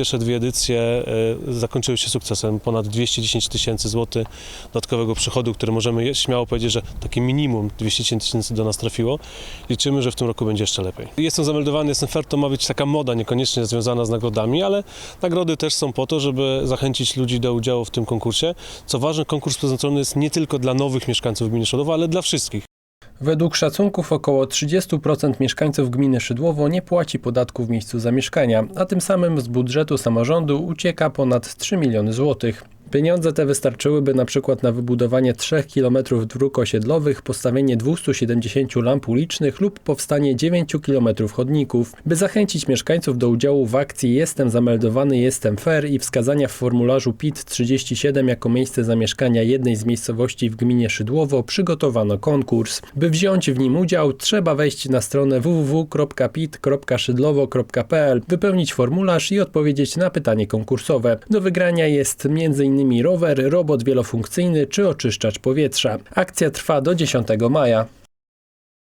pierwsze dwie edycje e, zakończyły się sukcesem. Ponad 210 tysięcy złotych dodatkowego przychodu, który możemy śmiało powiedzieć, że takie minimum 210 tysięcy do nas trafiło. Liczymy, że w tym roku będzie jeszcze lepiej. Jestem zameldowany, jestem fair, to ma być taka moda, niekoniecznie związana z nagrodami, ale nagrody też są po to, żeby zachęcić ludzi do udziału w tym konkursie. Co ważne, konkurs przeznaczony jest nie tylko dla nowych mieszkańców gminy Szodowa, ale dla wszystkich. Według szacunków około 30% mieszkańców gminy Szydłowo nie płaci podatku w miejscu zamieszkania, a tym samym z budżetu samorządu ucieka ponad 3 miliony złotych. Pieniądze te wystarczyłyby na przykład na wybudowanie 3 km dróg osiedlowych, postawienie 270 lamp ulicznych lub powstanie 9 km chodników. By zachęcić mieszkańców do udziału w akcji Jestem zameldowany, jestem fair i wskazania w formularzu PIT 37 jako miejsce zamieszkania jednej z miejscowości w gminie Szydłowo przygotowano konkurs. By wziąć w nim udział, trzeba wejść na stronę www.pit.szydlowo.pl, wypełnić formularz i odpowiedzieć na pytanie konkursowe. Do wygrania jest rower, robot wielofunkcyjny czy oczyszczacz powietrza. Akcja trwa do 10 maja.